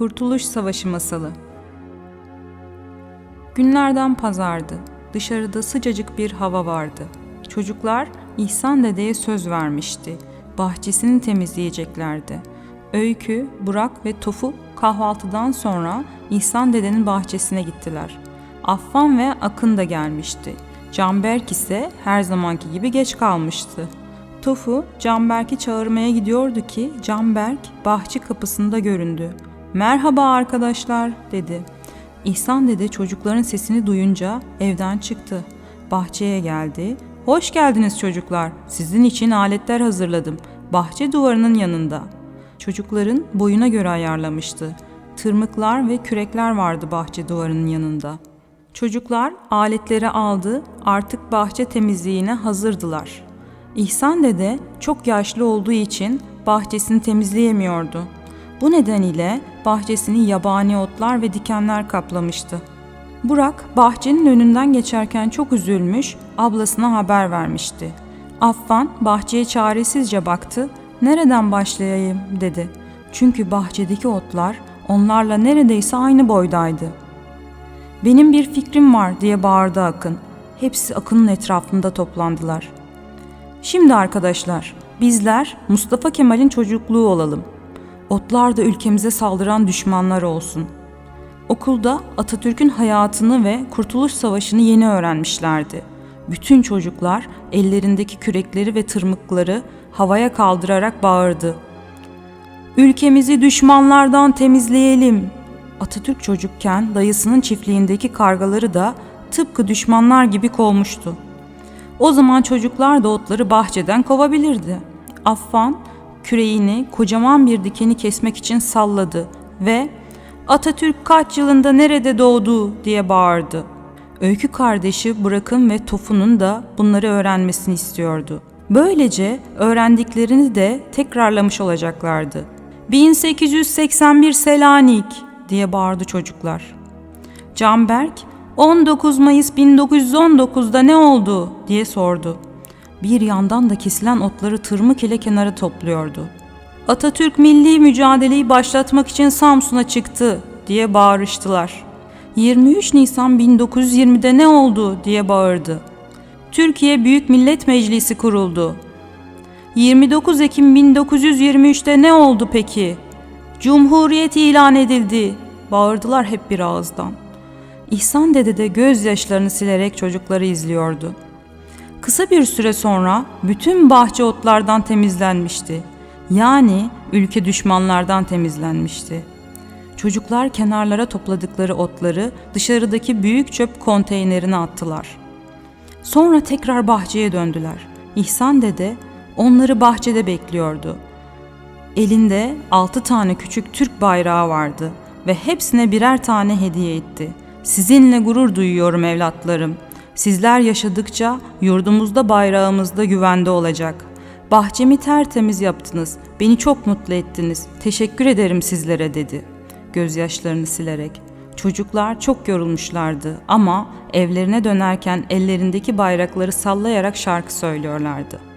Kurtuluş Savaşı Masalı Günlerden pazardı. Dışarıda sıcacık bir hava vardı. Çocuklar İhsan dedeye söz vermişti. Bahçesini temizleyeceklerdi. Öykü, Burak ve Tofu kahvaltıdan sonra İhsan dedenin bahçesine gittiler. Affan ve Akın da gelmişti. Canberk ise her zamanki gibi geç kalmıştı. Tofu Canberk'i çağırmaya gidiyordu ki Canberk bahçe kapısında göründü. "Merhaba arkadaşlar." dedi. İhsan dede çocukların sesini duyunca evden çıktı. Bahçeye geldi. "Hoş geldiniz çocuklar. Sizin için aletler hazırladım. Bahçe duvarının yanında." Çocukların boyuna göre ayarlamıştı. Tırmıklar ve kürekler vardı bahçe duvarının yanında. Çocuklar aletleri aldı, artık bahçe temizliğine hazırdılar. İhsan dede çok yaşlı olduğu için bahçesini temizleyemiyordu. Bu nedeniyle bahçesini yabani otlar ve dikenler kaplamıştı. Burak bahçenin önünden geçerken çok üzülmüş, ablasına haber vermişti. Affan bahçeye çaresizce baktı, nereden başlayayım dedi. Çünkü bahçedeki otlar onlarla neredeyse aynı boydaydı. Benim bir fikrim var diye bağırdı Akın. Hepsi Akın'ın etrafında toplandılar. Şimdi arkadaşlar, bizler Mustafa Kemal'in çocukluğu olalım. Otlar da ülkemize saldıran düşmanlar olsun. Okulda Atatürk'ün hayatını ve Kurtuluş Savaşı'nı yeni öğrenmişlerdi. Bütün çocuklar ellerindeki kürekleri ve tırmıkları havaya kaldırarak bağırdı. Ülkemizi düşmanlardan temizleyelim. Atatürk çocukken dayısının çiftliğindeki kargaları da tıpkı düşmanlar gibi kovmuştu. O zaman çocuklar da otları bahçeden kovabilirdi. Affan küreğini kocaman bir dikeni kesmek için salladı ve Atatürk kaç yılında nerede doğdu diye bağırdı. Öykü kardeşi Burak'ın ve Tofu'nun da bunları öğrenmesini istiyordu. Böylece öğrendiklerini de tekrarlamış olacaklardı. 1881 Selanik diye bağırdı çocuklar. Canberk 19 Mayıs 1919'da ne oldu diye sordu. Bir yandan da kesilen otları tırmık ile kenara topluyordu. Atatürk milli mücadeleyi başlatmak için Samsun'a çıktı diye bağırıştılar. 23 Nisan 1920'de ne oldu diye bağırdı. Türkiye Büyük Millet Meclisi kuruldu. 29 Ekim 1923'te ne oldu peki? Cumhuriyet ilan edildi. Bağırdılar hep bir ağızdan. İhsan dede de gözyaşlarını silerek çocukları izliyordu. Kısa bir süre sonra bütün bahçe otlardan temizlenmişti. Yani ülke düşmanlardan temizlenmişti. Çocuklar kenarlara topladıkları otları dışarıdaki büyük çöp konteynerine attılar. Sonra tekrar bahçeye döndüler. İhsan dede onları bahçede bekliyordu. Elinde altı tane küçük Türk bayrağı vardı ve hepsine birer tane hediye etti. Sizinle gurur duyuyorum evlatlarım. Sizler yaşadıkça yurdumuzda bayrağımızda güvende olacak. Bahçemi tertemiz yaptınız. Beni çok mutlu ettiniz. Teşekkür ederim sizlere dedi. Gözyaşlarını silerek. Çocuklar çok yorulmuşlardı ama evlerine dönerken ellerindeki bayrakları sallayarak şarkı söylüyorlardı.